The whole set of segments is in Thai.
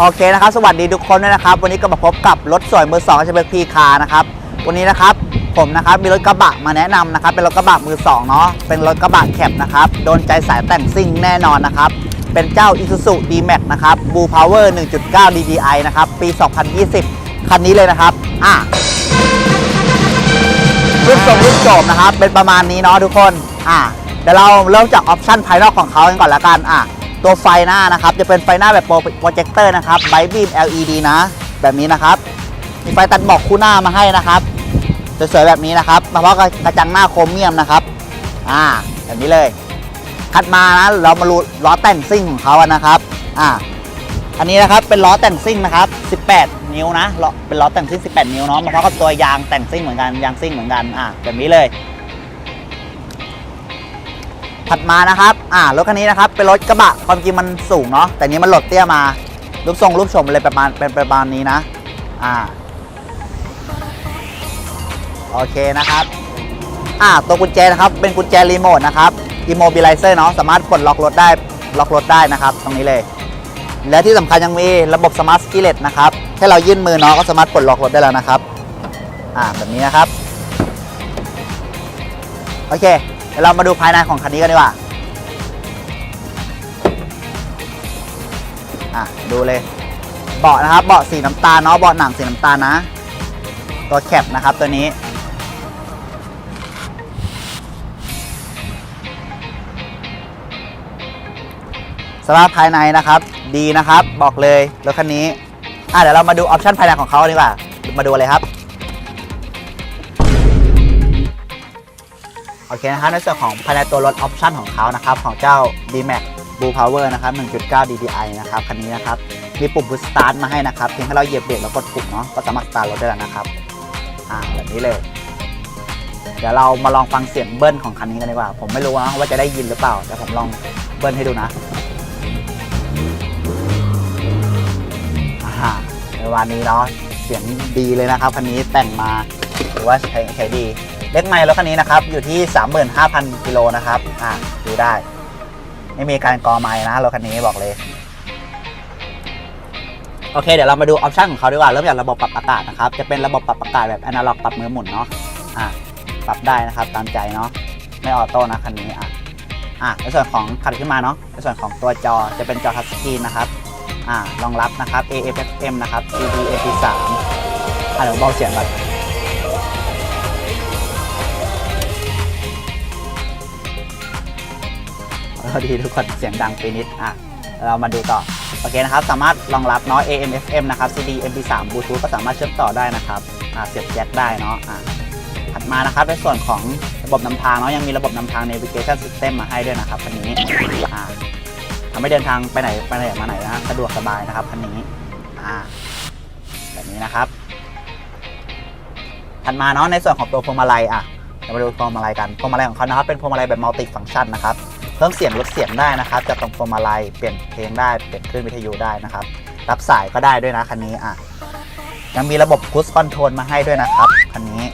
โอเคนะครับ สวัสดีทุกคนด้วยนะครับ วันนี้ก็มาพบกับรถสวยมือสองชเบพีคานะครับ วันนี้นะครับผมนะครับมีรถกระบะมาแนะนำนะครับ เป็นรถกระบะมือสองเนาะ เป็นรถกระบะแคปนะครับ โดนใจสายแต่งซิ่งแน่นอนนะครับ เป็นเจ้า Isuzu D-Max นะครับ Blue Power 1.9 DDI นะครับ ปี 2020 คันนี้เลยนะครับ อะรุ่นทรงรุ่นโจมนะครับ เป็นประมาณนี้เนาะทุกคน อะเดี๋ยวเราเริ่มจากออปชั่นภายนอกของเขากันก่อนละกัน อะ ตัวไฟหน้านะครับ จะเป็นไฟหน้าแบบโปรเจคเตอร์นะครับไบบีม LED นะ แบบนี้นะครับมีไฟตัดหมอกคู่หน้ามาให้นะครับสวยๆแบบนี้นะครับมาพร้อกกระจังหน้าโครเมียมนะครับอ่าแบบนี้เลยคัดมานะเรามาดูล้อแต่งซิ่งของเขาอะนะครับอ่าอันนี้นะครับเป็นล้อแต่งซิ่งนะครับ 18 นิ้วนะล้อเป็นล้อแต่งซิ่ง 18 นิ้วเนาะมาพร้อมกับตัวยางแต่งซิ่งเหมือนกันยางซิ่งเหมือนกันอ่าแบบนี้เลย ถัดมานะครับ อ่ารถคันนี้นะครับ เป็นรถกระบะ ความจริงมันสูงเนาะ แต่นี้มันหลดเตี้ยมา รูปทรงรูปชมเลยประมาณเป็นประมาณนี้นะ อ่า โอเคนะครับ อ่า ตัวกุญแจนะครับ เป็นกุญแจรีโมทนะครับ immobilizer เนาะ สามารถปลดล็อกรถได้ ล็อกรถได้นะครับ ตรงนี้เลย และที่สำคัญยังมีระบบ smart skillet นะครับ แค่เรายื่นมือเนาะก็สามารถปลดล็อกรถได้แล้วนะครับ อ่า แบบนี้นะครับ โอเค ดี๋ยวเรามาดูภายในของคันนี้กันดีกว่าอะดูเลย เบาะนะครับ เบาะสีน้ำตาลเนาะ เบาะหนังสีน้ำตาลนะ ตัวแคปนะครับตัวนี้ สภาพภายในนะครับ ดีนะครับ บอกเลยรถคันนี้ อะเดี๋ยวเรามาดูออปชั่นภายในของเขาดีกว่า มาดูเลยครับ โอเคนะครับในส่วนของภายในตัวรถออปชั่นของเขานะครับของเจ้า D-Max Blue Power นะครับ 1.9 DDI นะครับคันนี้นะครับมีปุ่ม Push Start มาให้นะครับเพียงแค่เราเหยียบเบรกแล้วกดปุ่มเนาะก็สามารถสตาร์ทรถได้แล้วนะครับอ่าแบบนี้เลยเดี๋ยวเรามาลองฟังเสียงเบิ้ลของคันนี้กันดีกว่า ผมไม่รู้นะว่าจะได้ยินหรือเปล่าเดี๋ยวผมลองเบิ้ลให้ดูนะอ่าในวันนี้เนาะเสียงดีเลยนะครับคันนี้แต่งมาถือว่าใช้ใช้ดี เล็กไมล์รถคันนี้นะครับอยู่ที่ 35,000กิโลนะครับอ่าดูได้ ไม่มีการกอไม้นะรถคันนี้บอกเลย โอเค เดี๋ยวเรามาดูออปชั่นของเขาดีกว่าเริ่มจากระบบปรับอากาศนะครับ จะเป็นระบบปรับอากาศแบบอนาล็อกปรับมือหมุนเนาะอ่าปรับได้นะครับตามใจเนาะไม่ออโต้นะคันนี้อะอะในส่วนของขัดขึ้นมาเนาะในส่วนของตัวจอจะเป็นจอทัชสกรีนนะครับอ่ารองรับนะครับ AFFM นะครับ CD MP3 อะเดี๋ยวเบาเสียงก่อน พอดีทุกคนเสียงดังไปนิดอะเรามาดูต่อ โอเคนะครับ สามารถรองรับเนาะ AM FM นะครับ CD MP3 Bluetooth ก็สามารถเชื่อมต่อได้นะครับอ่าเสียบแจ็คได้เนาะอ่าถัดมานะครับในส่วนของระบบนำทางเนาะยังมีระบบนำทาง Navigation System มาให้ด้วยนะครับคันนี้อ่าทำให้เดินทางไปไหนไปไหนมาไหนนะสะดวกสบายนะครับคันนี้อ่าแบบนี้นะครับถัดมาเนาะในส่วนของตัวพวงมาลัยอะเรามาดูพวงมาลัยกันพวงมาลัยของเขานะครับเป็นพวงมาลัยแบบมัลติฟังก์ชันนะครับ เพิ่มเสียงลดเสียงได้นะครับจากตรงพวงมาลัยเปลี่ยนเพลงได้เปลี่ยนคลื่นวิทยุได้นะครับ รับสายก็ได้ด้วยนะคันนี้อะยังมีระบบคูสคอนโทรลมาให้ด้วยนะครับคันนี้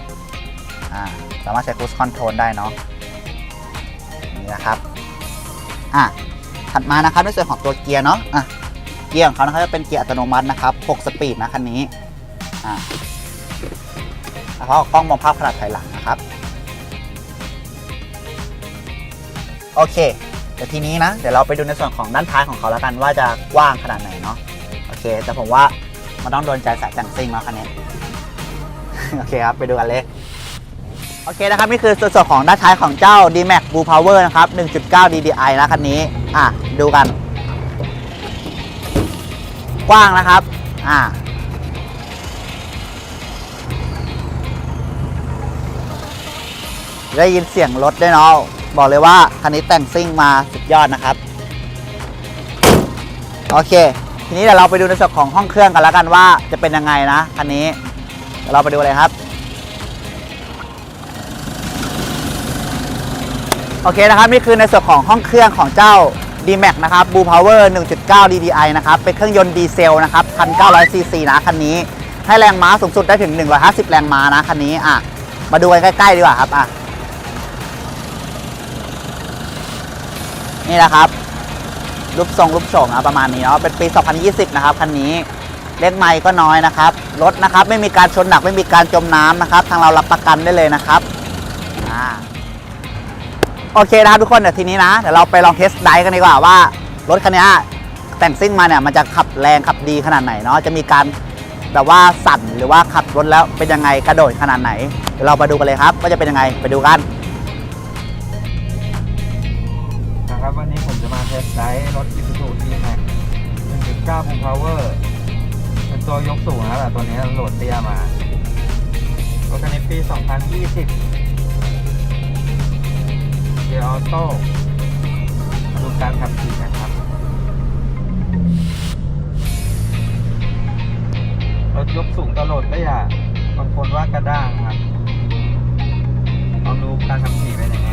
อ่าสามารถใช้คูสคอนโทรลได้เนาะนี่นะครับอะถัดมานะครับในส่วนของตัวเกียร์เนาะอะเกียร์ของเขานะครับจะเป็นเกียร์อัตโนมัตินะครับ 6 สปีดนะคันนี้อ่าแล้วก็กล้องมองภาพขนาดถอยหลังนะครับ โอเคเดี๋ยวทีนี้นะ เดี๋ยวเราไปดูในส่วนของด้านท้ายของเขาแล้วกันว่าจะกว้างขนาดไหนเนาะโอเค แต่ผมว่ามันต้องโดนใจสายแต่งซิ่งแล้วคันนี้โอเคครับ ไปดูกันเลย โอเคนะครับ นี่คือส่วนของด้านท้ายของเจ้า D-Max Blue Power นะครับ 1.9 DDI นะคันนี้ อะ ดูกัน กว้างนะครับ อ่าได้ยินเสียงรถด้วยเนาะ บอกเลยว่าคันนี้แต่งซิ่งมาสุดยอดนะครับ โอเค ทีนี้เดี๋ยวเราไปดูในส่วนของห้องเครื่องกันแล้วกันว่าจะเป็นยังไงนะคันนี้เดี๋ยวเราไปดูเลยครับ โอเคนะครับนี่คือในส่วนของห้องเครื่องของเจ้า D-Max นะครับ Blue Power 1.9 DDI นะครับ เป็นเครื่องยนต์ดีเซลนะครับ 1,900 ซีซีนะคันนี้ ให้แรงม้าสูงสุดได้ถึง 150 แรงม้านะคันนี้อะมาดูกันใกล้ ๆ ดีกว่าครับอะ นี่นะครับ รูปทรงรูปโฉมนะประมาณนี้เนาะเป็นปี 2020 นะครับคันนี้เลขไมค์ก็น้อยนะครับรถนะครับไม่มีการชนหนักไม่มีการจมน้ำนะครับ ทางเรารับประกันได้เลยนะครับอโอเคนะครับทุกคนเดี๋ยวทีนี้นะเดี๋ยวเราไปลองเทสไดกันดีกว่าว่ารถคันนี้แต่งซิ่งมาเนี่ยมันจะขับแรงขับดีขนาดไหนเนาะจะมีการแบบว่าสั่นหรือว่าขับรถแล้วเป็นยังไงกระโดดขนาดไหนเดี๋ยวเราไปดูกันเลยครับว่าจะเป็นยังไงไปดูกัน จะมาเทสไดรฟ์รถ Isuzu D-Max 1.9 Full Power เป็นตัวยกสูงนะแต่ตัวนี้โหลดเตี้ยมารถคันนี้ปี 2020 เกียร์ออโต้มาดูการขับขี่นะครับ รถยกสูงตลอดเตี้ยบางคนว่ากระด้างครับลองดูการขับขี่เป็นยังไง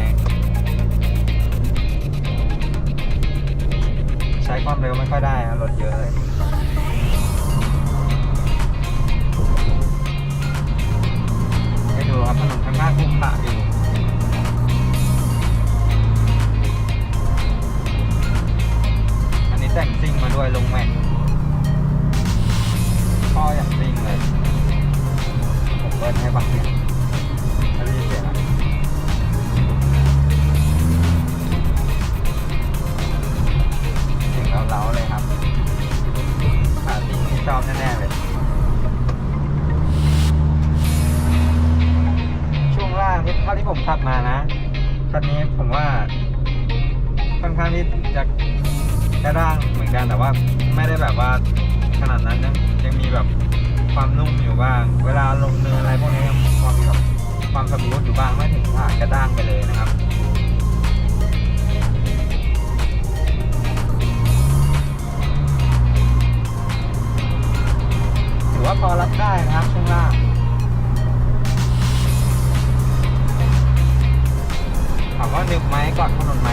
ใช้ความเร็วไม่ค่อยได้ครับรถเยอะเลย บ้าง เวลาลงเนินอะไรพวกนี้ยังพอมีความสมูทอยู่บ้างไม่ถึงขนาดกระด้างไปเลยนะครับถือว่าพอรับได้นะครับช่วงล่างถามว่านึกไหมก่อนถนนไหม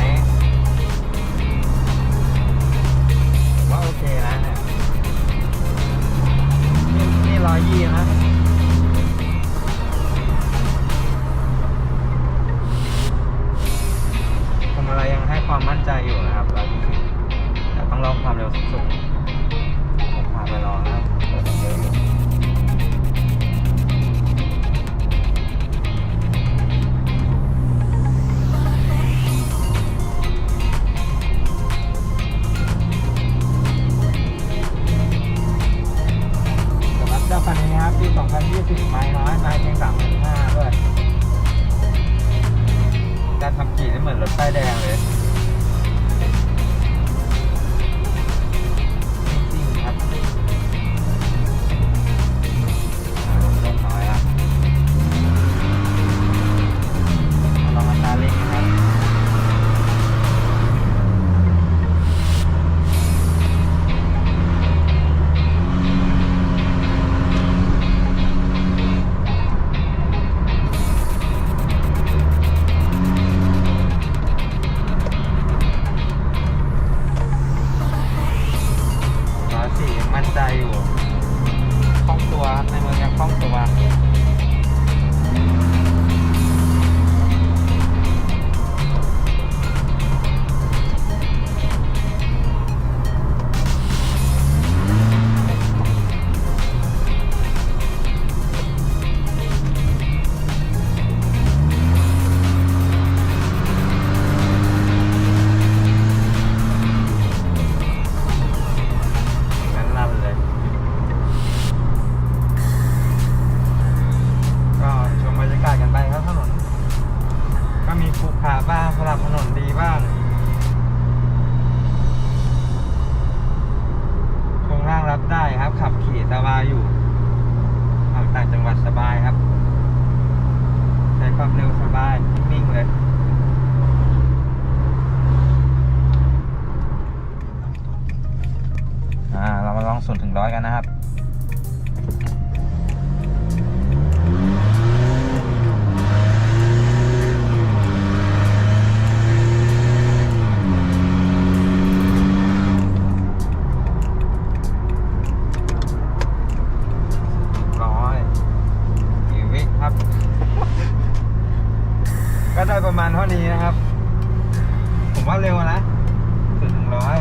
ขรุขระบ้างสลับถนนดีบ้างโครงร่างรับได้ครับ ขับขี่สบายอยู่ออกต่างจังหวัดสบายครับ ใช้ความเร็วสบาย นิ่งๆเลยอ่าเรามาลองส่วนถึงร้อยกันนะครับ ผมว่าเร็วนะถึงถึงร้อย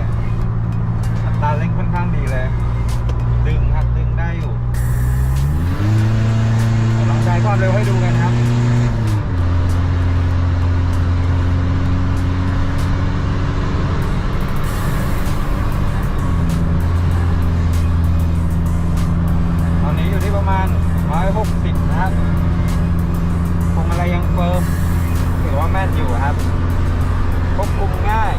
อัตราเร่งค่อนข้างดีเลย ดึงครับดึงได้อยู่ลองใช้ความเร็วให้ดูกันครับตอนนี้อยู่ที่ประมาณ 160 นะครับพวงมาลัยยังเฟิร์มถือว่าแม่นอยู่ครับ ควบคุมง่าย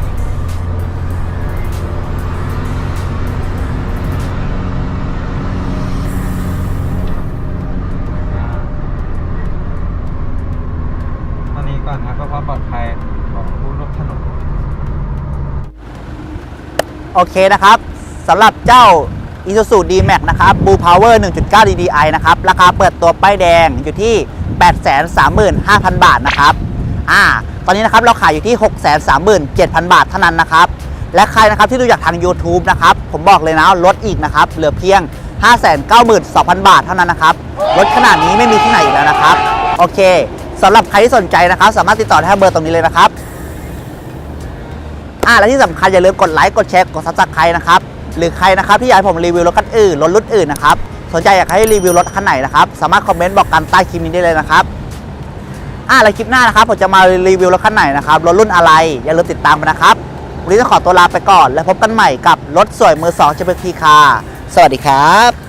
ตอนนี้ก่อนครับเพื่อความปลอดภัยของผู้ร่วมถนนโอเคนะครับสำหรับเจ้า Isuzu D-Max นะครับ Blue Power 1.9 DDI นะครับ ราคาเปิดตัวป้ายแดงอยู่ที่ 835,000 บาทนะครับ อ่า ตอนนี้นะครับเราขายอยู่ที่ 637,000 บาทเท่านั้นนะครับและใครนะครับที่ดูจากทาง YouTube นะครับผมบอกเลยนะลดอีกนะครับเหลือเพียง 592,000 บาทเท่านั้นนะครับลดขนาดนี้ไม่มีที่ไหนอีกแล้วนะครับโอเคสำหรับใครที่สนใจนะครับ สามารถติดต่อได้ที่เบอร์ตรงนี้เลยนะครับอ่าและที่สำคัญอย่าลืมกดไลค์กดแชร์กดซับสไครต์นะครับหรือใครนะครับที่อยากให้ผมรีวิวรถคันอื่นรถรุ่นอื่นนะครับสนใจอยากให้รีวิวรถคันไหนนะครับ สามารถคอมเมนต์บอกกันใต้คลิปนี้ได้เลยนะครับ อะแล้วคลิปหน้านะครับผมจะมารีวิวรถคันไหนนะครับรถรุ่นอะไร อย่าลืมติดตามไปนะครับ วันนี้จะขอตัวลาไปก่อน แล้วพบกันใหม่กับรถสวยมือสองเจเปทีคาสวัสดีครับ